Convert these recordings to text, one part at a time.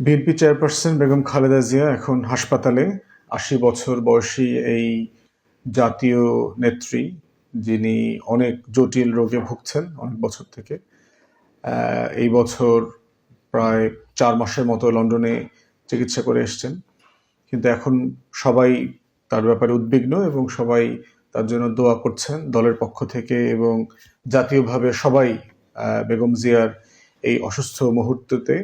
BNP chairperson Begum Khaleda Zia এখন হাসপাতালে। আশি বছর বয়সী এই জাতীয় নেত্রী, যিনি অনেক জটিল রোগে ভুগছেন অনেক বছর থেকে। এই বছর প্রায় চার মাসের মতো লন্ডনে চিকিৎসা করে এসছেন। কিন্তু এখন সবাই তার ব্যাপারে উদ্বিগ্ন এবং সবাই তার জন্য দোয়া করছেন দলের পক্ষ থেকে এবং জাতীয়ভাবে সবাই বেগম জিয়ার এই অসুস্থ মুহূর্ততে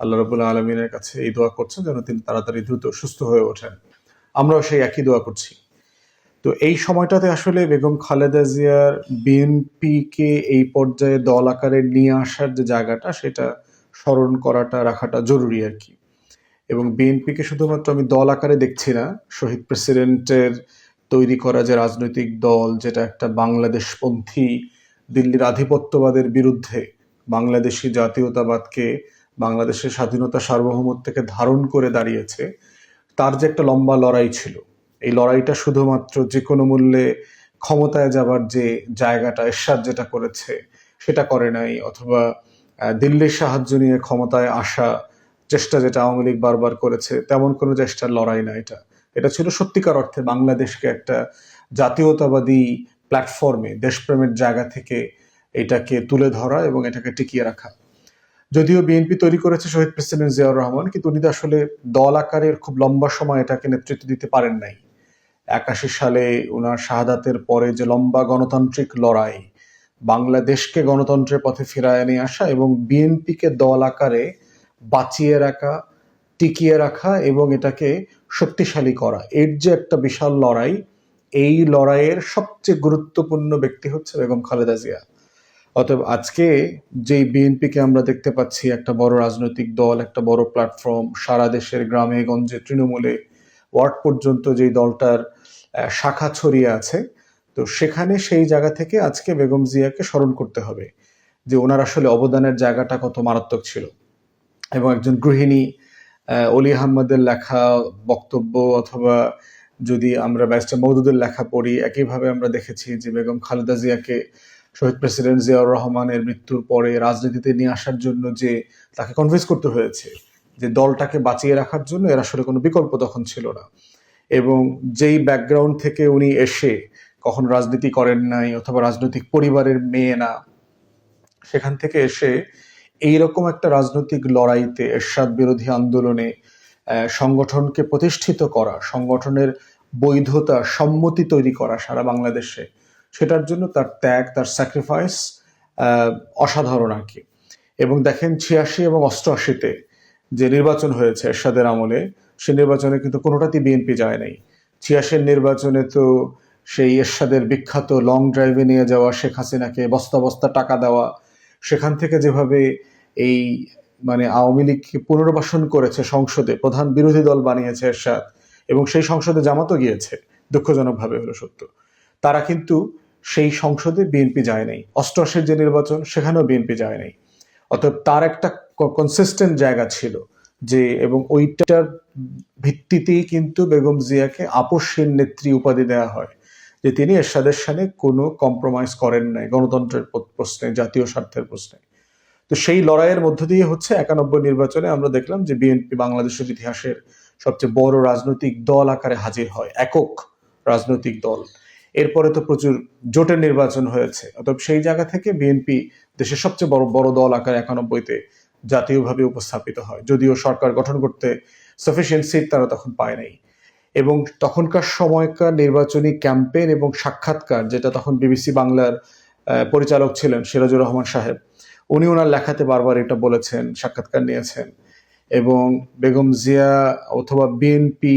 আল্লাহ রবুল্লা আলমিনের কাছে এই দোয়া করছেন যেন তিনি তাড়াতাড়ি দ্রুত সুস্থ হয়ে ওঠেন। আমরাও সেই একই দোয়া করছি। তো এই সময়টাতে আসলে বেগম খালেদা জিয়ার বিএনপিকে এই পর্যায়ে দল আকারে নিয়ে আসার যে জায়গাটা, সেটা স্মরণ করাটা, রাখাটা জরুরি আর কি। এবং বিএনপিকে শুধুমাত্র আমি দল আকারে দেখছি না, শহীদ প্রেসিডেন্টের তৈরি করা যে রাজনৈতিক দল, যেটা একটা বাংলাদেশপন্থী, দিল্লির আধিপত্যবাদের বিরুদ্ধে বাংলাদেশি জাতীয়তাবাদকে বাংলাদেশের স্বাধীনতা সার্বভৌমত্বকে ধারণ করে দাঁড়িয়েছে, তার যে একটা লম্বা লড়াই ছিল। এই লড়াইটা শুধুমাত্র যে কোনো মূল্যে ক্ষমতায় যাবার যে জায়গাটা, এরশাদ যেটা করেছে, সেটা করে নাই, অথবা দিল্লির সাহায্য নিয়ে ক্ষমতায় আসা চেষ্টা যেটা আওয়ামী লীগ বারবার করেছে, তেমন কোনো চেষ্টার লড়াই না এটা। এটা ছিল সত্যিকার অর্থে বাংলাদেশকে একটা জাতীয়তাবাদী প্ল্যাটফর্মে, দেশপ্রেমের জায়গা থেকে এটাকে তুলে ধরা এবং এটাকে টিকিয়ে রাখা। যদিও বিএনপি তৈরি করেছে শহীদ প্রেসিডেন্ট জিয়াউর রহমান, কিন্তু উনি আসলে দল আকারের খুব লম্বা সময় এটাকে নেতৃত্ব দিতে পারেন নাই। একাশি সালে ওনার শাহাদাতের পরে যে লম্বা গণতান্ত্রিক লড়াই, বাংলাদেশকে গণতন্ত্রের পথে ফিরায় নিয়ে আসা এবং বিএনপিকে দল আকারে বাঁচিয়ে রাখা, টিকিয়ে রাখা এবং এটাকে শক্তিশালী করা, এর যে একটা বিশাল লড়াই, এই লড়াইয়ের সবচেয়ে গুরুত্বপূর্ণ ব্যক্তি হচ্ছে বেগম খালেদা জিয়া। অতএব আজকে যেই বিএনপিকে আমরা দেখতে পাচ্ছি, একটা বড় রাজনৈতিক দল, একটা বড় প্ল্যাটফর্ম সারা দেশের গ্রামে, গঞ্জে, তৃণমূলে, ওয়ার্ড পর্যন্ত যেই দলটার শাখা ছড়িয়ে আছে, তো সেখানে সেই জায়গা থেকে আজকে বেগম জিয়াকে স্মরণ করতে হবে যে ওনার আসলে অবদানের জায়গাটা কত মারাত্মক ছিল। এবং একজন গৃহিণী অলি আহমদের লেখা বক্তব্য অথবা যদি আমরা ব্যারিস্টার মৌদুদের লেখা পড়ি, একইভাবে আমরা দেখেছি যে বেগম খালেদা জিয়াকে শহীদ প্রেসিডেন্ট জিয়াউর রহমানের মৃত্যুর পরে রাজনীতিতে নিয়ে আসার জন্য যে তাকে কনভিন্স করতে হয়েছে, যে দলটাকে বাঁচিয়ে রাখার জন্য এর আসলে কোনো বিকল্প তখন ছিল না। এবং যেই ব্যাকগ্রাউন্ড থেকে উনি এসে কখন রাজনীতি করেন নাই অথবা রাজনৈতিক পরিবারের মেয়ে না, সেখান থেকে এসে এইরকম একটা রাজনৈতিক লড়াইতে, এরশাদ বিরোধী আন্দোলনে সংগঠনকে প্রতিষ্ঠিত করা, সংগঠনের বৈধতা, সম্মতি তৈরি করা সারা বাংলাদেশে সেটার জন্য তার ত্যাগ, তার স্যাক্রিফাইস অসাধারণ আর কি। এবং দেখেন ছিয়াশি এবং অষ্টআশিতে যে নির্বাচন হয়েছে এরশাদের আমলে, সে নির্বাচনে কিন্তু কোনোটাতেই বিএনপি যায় নাই। ছিয়াশির নির্বাচনে তো সেই এরশাদের বিখ্যাত লং ড্রাইভে নিয়ে যাওয়া, শেখ হাসিনাকে বস্তা বস্তা টাকা দেওয়া, সেখান থেকে যেভাবে এই মানে আওয়ামী লীগকে পুনর্বাসন করেছে সংসদে, প্রধান বিরোধী দল বানিয়েছে এরশাদ, এবং সেই সংসদে জামাতও গিয়েছে, দুঃখজনকভাবে হলো সত্য। তারা কিন্তু সেই সংসদে বিএনপি যায় নাই। অষ্টআশির যে নির্বাচন, সেখানেও বিএনপি যায় নাই। অতএব তার একটা কনসিস্টেন্ট জায়গা ছিল যে, এবং ওইটার ভিত্তিতেই কিন্তু বেগম জিয়াকে আপসহীন নেত্রী উপাধি দেওয়া হয়, যে তিনি এরশাদের সাথে কোনো কম্প্রোমাইজ করেন নাই, গণতন্ত্রের প্রশ্নে, জাতীয় স্বার্থের প্রশ্নে। তো সেই লড়াইয়ের মধ্য দিয়ে হচ্ছে একানব্বই নির্বাচনে আমরা দেখলাম যে বিএনপি বাংলাদেশের ইতিহাসের সবচেয়ে বড় রাজনৈতিক দল আকারে হাজির হয়, একক রাজনৈতিক দল। এরপরে তো প্রচুর জোটের নির্বাচন হয়েছে। অতএব সেই জায়গা থেকে বিএনপি দেশের সবচেয়ে বড় বড় দল আকারে একানব্বইতে জাতীয়ভাবে উপস্থাপিত হয়। যদিও সরকার গঠন করতে সাফিসিয়েন্ট সিট তারা তখন পায় নাই। এবং তখনকার সময়কার নির্বাচনী ক্যাম্পেন এবং সাক্ষাৎকার, যেটা তখন বিবিসি বাংলার পরিচালক ছিলেন সিরাজুর রহমান সাহেব, উনি ওনার লেখাতে বারবার এটা বলেছেন, সাক্ষাৎকার নিয়েছেন। এবং বেগম জিয়া অথবা বিএনপি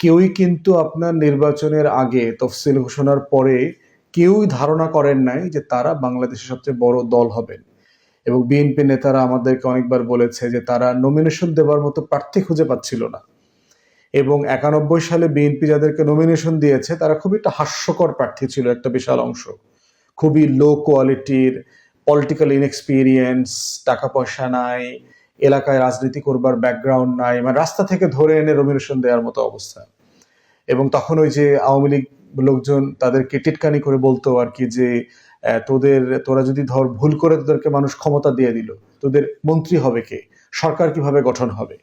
কেউই কিন্তু আপনার নির্বাচনের আগে তফসিল ঘোষণার পরে কেউই ধারণা করেন নাই যে তারা বাংলাদেশের সবচেয়ে বড় দল হবেন। এবং বিএনপি নেতারা আমাদেরকে অনেকবার বলেছে যে তারা নমিনেশন দেওয়ার মতো প্রার্থী খুঁজে পাচ্ছিল না। এবং একানব্বই সালে বিএনপি যাদেরকে নমিনেশন দিয়েছে, তারা খুবই একটা হাস্যকর প্রার্থী ছিল একটা বিশাল অংশ। খুবই লো কোয়ালিটির পলিটিক্যাল ইনএক্সপিরিয়েন্স টাকা পয়সা নাই এলাকায় রাজনীতি করবার ব্যাকগ্রাউন্ড নাই মানে রাস্তা থেকে ধরে এনে নমিনেশন দেওয়ার মতো অবস্থা। এবং তখন ওই যে আওয়ামী লীগ লোকজন তাদেরকে টিটকানি করে বলতো আর কি যে তোদের, তোরা যদি ধর ভুল করে তোদেরকে মানুষ ক্ষমতা দিয়ে দিল, তোদের মন্ত্রী হবে কে? সরকার কীভাবে গঠন হবে?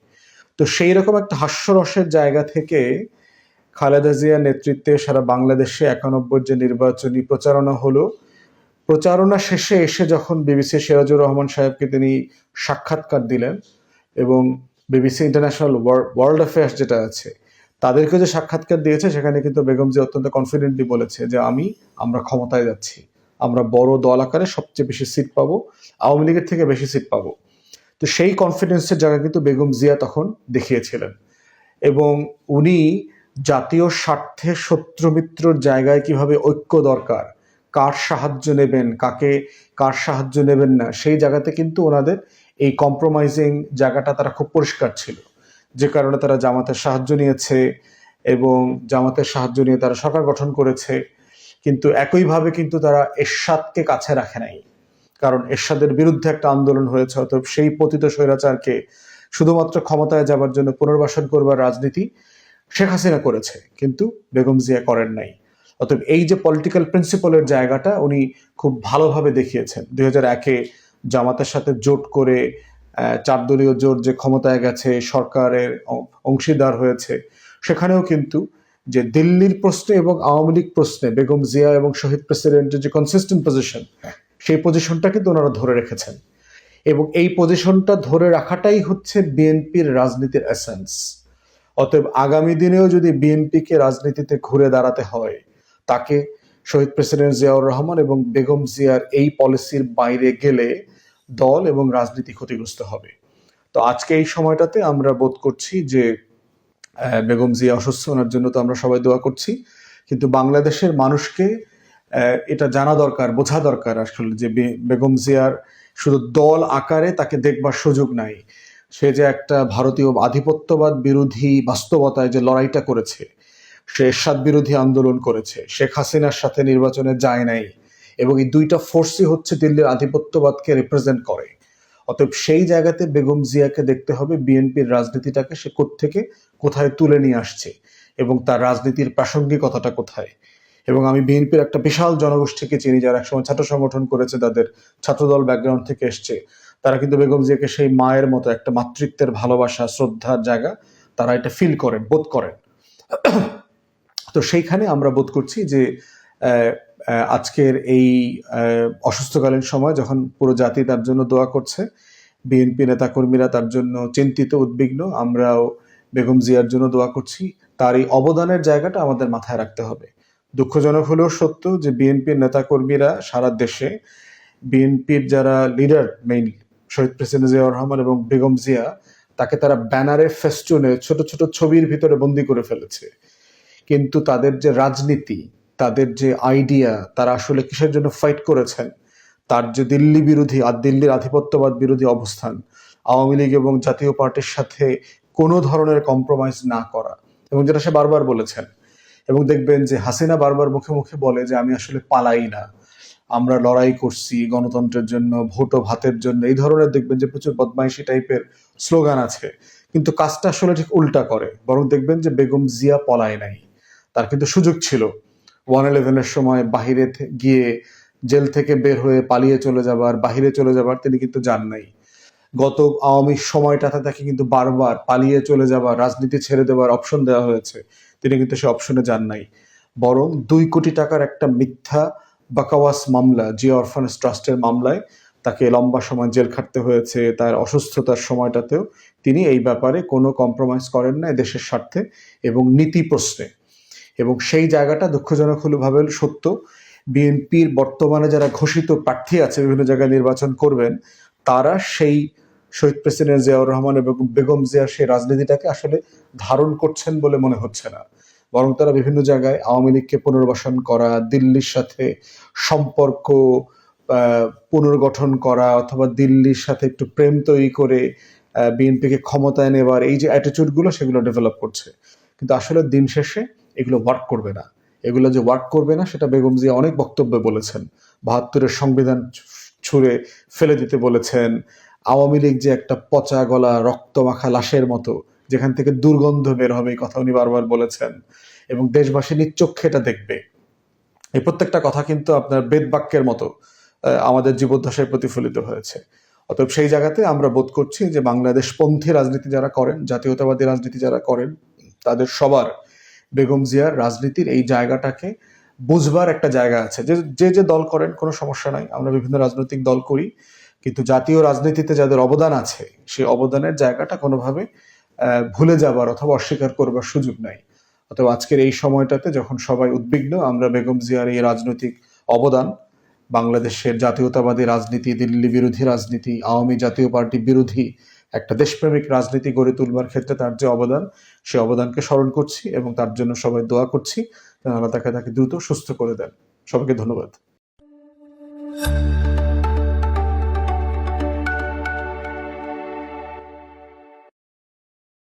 তো সেই রকম একটা হাস্যরসের জায়গা থেকে খালেদা জিয়ার নেতৃত্বে সারা বাংলাদেশে একানব্বই যে নির্বাচনী প্রচারণা হলো প্রচারণা শেষে এসে যখন বিবিসি সিরাজুর রহমান সাহেবকে তিনি সাক্ষাৎকার দিলেন এবং বিবিসি ইন্টারন্যাশনাল ওয়ার্ল্ড অ্যাফেয়ার্স যেটা আছে তাদেরকে যে সাক্ষাৎকার দিয়েছে, সেখানে কিন্তু বেগম জি অত্যন্ত কনফিডেন্টলি বলেছে যে আমি, আমরা ক্ষমতায় যাচ্ছি। আমরা বড় দল আকারে সবচেয়ে বেশি সিট পাবো, আওয়ামী লীগের থেকে বেশি সিট পাবো। তো সেই কনফিডেন্সের জায়গা কিন্তু বেগম জিয়া তখন দেখিয়েছিলেন। এবং উনি জাতীয় স্বার্থে শত্রু মিত্রর জায়গায় কীভাবে ঐক্য দরকার কার সাহায্য নেবেন, কাকে, কার সাহায্য নেবেন না, সেই জায়গাতে কিন্তু ওনাদের এই কম্প্রোমাইজিং জায়গাটা তারা খুব পরিষ্কার ছিল। যে কারণে তারা জামাতের সাহায্য নিয়েছে এবং জামাতের সাহায্য নিয়ে তারা সরকার গঠন করেছে, কিন্তু একইভাবে কিন্তু তারা এরশাদকে কাছে রাখে নাই। কারণ এরশাদের বিরুদ্ধে একটা আন্দোলন হয়েছে, অতএব সেই পতিত স্বৈরাচারকে শুধুমাত্র ক্ষমতায় যাবার জন্য পুনর্বাসন করবার রাজনীতি শেখ হাসিনা করেছে, কিন্তু বেগম জিয়া করেন নাই। অতএব এই যে পলিটিক্যাল প্রিন্সিপালের জায়গাটা উনি খুব ভালোভাবে দেখিয়েছেন। দুই হাজার একে জামাতের সাথে জোট করে চার দলীয় জোট যে ক্ষমতায় গেছে, সরকারের অংশীদার হয়েছে, সেখানেও কিন্তু যে দিল্লির প্রশ্নে এবং আওয়ামী লীগ প্রশ্নে বেগম জিয়া এবং শহীদ প্রেসিডেন্টের যে কনসিস্টেন্ট পজিশন সেই পজিশনটা কিন্তু ওনারা ধরে রেখেছেন। এবং এই পজিশনটা ধরে রাখাটাই হচ্ছে বিএনপির রাজনীতির এসেন্স অতএব আগামী দিনেও যদি বিএনপিকে রাজনীতিতে ঘুরে দাঁড়াতে হয় তাকে শহীদ প্রেসিডেন্ট জিয়াউর রহমান এবং বেগম জিয়ার এই পলিসির বাইরে গেলে দল এবং রাজনীতি ক্ষতিগ্রস্ত হবে। তো আজকে এই সময়টাতে আমরা বোধ করছি যে বেগম জিয়া অসুস্থ ওনার জন্য তো আমরা সবাই দোয়া করছি। কিন্তু বাংলাদেশের মানুষকে এটা জানা দরকার, বোঝা দরকার আসলে যে বেগম জিয়ার শুধু দল আকারে তাকে দেখবার সুযোগ নাই। সে যে একটা ভারতীয় আধিপত্যবাদ বিরোধী বাস্তবতায় যে লড়াইটা করেছে সে এরশাদ বিরোধী আন্দোলন করেছে। শেখ হাসিনার সাথে নির্বাচনে যায় নাই এবং এই দুইটা ফোর্সই হচ্ছে দিল্লির আধিপত্যবাদকে রিপ্রেজেন্ট করে। অতএব সেই জায়গাতে বেগম জিয়াকে দেখতে হবে বিএনপির রাজনীতিটাকে সে থেকে কোথায় তুলে নিয়ে আসছে এবং তার রাজনীতির প্রাসঙ্গিকতাটা কোথায়। এবং আমি বিএনপির একটা বিশাল জনগোষ্ঠীকে চিনি যারা একসময় ছাত্র সংগঠন করেছে, তাদের ছাত্রদল ব্যাকগ্রাউন্ড থেকে এসছে। তারা কিন্তু বেগম জিয়াকে সেই মায়ের মতো একটা মাতৃত্বের ভালোবাসা, শ্রদ্ধার জায়গা তারা এটা ফিল করেন বোধ করেন। তো সেইখানে আমরা বোধ করছি যে আজকের এই অসুস্থকালীন সময় যখন পুরো জাতি তার জন্য দোয়া করছে বিএনপি নেতাকর্মীরা তার জন্য চিন্তিত, উদ্বিগ্ন, আমরাও বেগম জিয়ার জন্য দোয়া করছি, তার এই অবদানের জায়গাটা আমাদের মাথায় রাখতে হবে। দুঃখজনক হলেও সত্য যে বিএনপির নেতাকর্মীরা সারা দেশে বিএনপির যারা লিডার মেইন শহীদ প্রেসিডেন্ট জিয়াউর রহমান এবং বেগম জিয়া, তাকে তারা ব্যানারে ফেস্টুনে ছোট ছোট ছবির ভিতরে বন্দি করে ফেলেছে। কিন্তু তাদের যে রাজনীতি, তাদের যে আইডিয়া তারা আসলে কিসের জন্য ফাইট করেছেন? তার যে দিল্লি বিরোধী আর দিল্লির আধিপত্যবাদ বিরোধী অবস্থান, আওয়ামী লীগ এবং জাতীয় পার্টির সাথে কোনো ধরনের কম্প্রোমাইজ না করা, এবং যেটা সে বারবার বলেছেন, এবং দেখবেন যে হাসিনা বারবার মুখে মুখে বলে যে, আমি আসলে পালাই না। আমরা লড়াই করছি গণতন্ত্রের জন্য, ভোট ভাতের জন্য। এই ধরনের দেখবেন যে প্রচুর বদমাইশি টাইপের স্লোগান আছে। কিন্তু কাজটা আসলে ঠিক উল্টা করে, বরং দেখবেন যে বেগম জিয়া পলায় নাই। তার কিন্তু সুযোগ ছিল। ওয়ান ইলেভেনের সময় বাহিরে গিয়ে জেল থেকে বের হয়ে পালিয়ে চলে যাবার, বাহিরে চলে যাবার তিনি কিন্তু যান নাই। গত আওয়ামী সময়টাতে তাকে কিন্তু বারবার পালিয়ে চলে যাবার, রাজনীতি ছেড়ে দেওয়ার অপশন দেওয়া হয়েছে। তিনি কিন্তু সে অপশনে যান নাই। বরং দুই কোটি টাকার একটা মিথ্যা বাকাওয়াস মামলা জিয়া অরফানেস ট্রাস্টের মামলায় তাকে লম্বা সময় জেল খাটতে হয়েছে, তার অসুস্থতার সময়টাতেও তিনি এই ব্যাপারে কোনো কম্প্রোমাইজ করেন না দেশের স্বার্থে এবং নীতি প্রশ্নে এবং সেই জায়গাটা দুঃখজনক হলেভাবে সত্য। বিএনপির বর্তমানে যারা ঘোষিত প্রার্থী আছে, বিভিন্ন জায়গায় নির্বাচন করবেন, তারা সেই শহীদ প্রেসিডেন্ট জিয়াউর রহমান এবং বেগম জিয়ার সেই রাজনীতিটাকে আসলে ধারণ করছেন বলে মনে হচ্ছে না। বরং তারা বিভিন্ন জায়গায় আওয়ামী লীগকে পুনর্বাসন করা, দিল্লির সাথে সম্পর্ক পুনর্গঠন করা অথবা দিল্লির সাথে একটু প্রেম তৈরি করে বিএনপিকে ক্ষমতায় নেবার এই যে অ্যাটিচিউডগুলো সেগুলো ডেভেলপ করছে। কিন্তু আসলে দিন শেষে এগুলো ওয়ার্ক করবে না। এগুলো যে ওয়ার্ক করবে না, সেটা বেগম জিয়া অনেক বক্তব্যে বলেছেন। বাহাত্তরের সংবিধান ছুঁড়ে ফেলে দিতে বলেছেন। আওয়ামী লীগ যে একটা পচা গলা রক্ত মাখা লাশের মতো, যেখান থেকে দুর্গন্ধ বের হবে এই কথা উনি বারবার বলেছেন। এবং দেশবাসী নিচক্ষে এটা দেখবে। এই প্রত্যেকটা কথা কিন্তু আপনার বেদ বাক্যের মতো আমাদের জীবদ্দশায় প্রতিফলিত হয়েছে। অতএব সেই জায়গাতে আমরা বোধ করছি যে বাংলাদেশ পন্থী রাজনীতি যারা করেন, জাতীয়তাবাদী রাজনীতি যারা করেন, তাদের সবার বেগম জিয়ার রাজনীতির এই জায়গাটাকে বুঝবার একটা জায়গা আছে। যে যে যে দল করেন, কোনো সমস্যা নাই। আমরা বিভিন্ন রাজনৈতিক দল করি, কিন্তু জাতীয় রাজনীতিতে যাদের অবদান আছে, সেই অবদানের জায়গাটা কোনোভাবে ভুলে যাবার অথবা অস্বীকার করবার সুযোগ নাই। অথবা আজকের এই সময়টাতে যখন সবাই উদ্বিগ্ন, আমরা বেগম জিয়ার এই রাজনৈতিক অবদান, বাংলাদেশের জাতীয়তাবাদী রাজনীতি, দিল্লি বিরোধী রাজনীতি, আওয়ামী জাতীয় পার্টি বিরোধী একটা দেশপ্রেমিক রাজনীতি গড়ে তুলবার ক্ষেত্রে তার যে অবদান, সে অবদানকে স্মরণ করছি এবং তার জন্য সবাই দোয়া করছি। আল্লাহ তাকে তাকে দ্রুত সুস্থ করে দেন। সবাইকে ধন্যবাদ।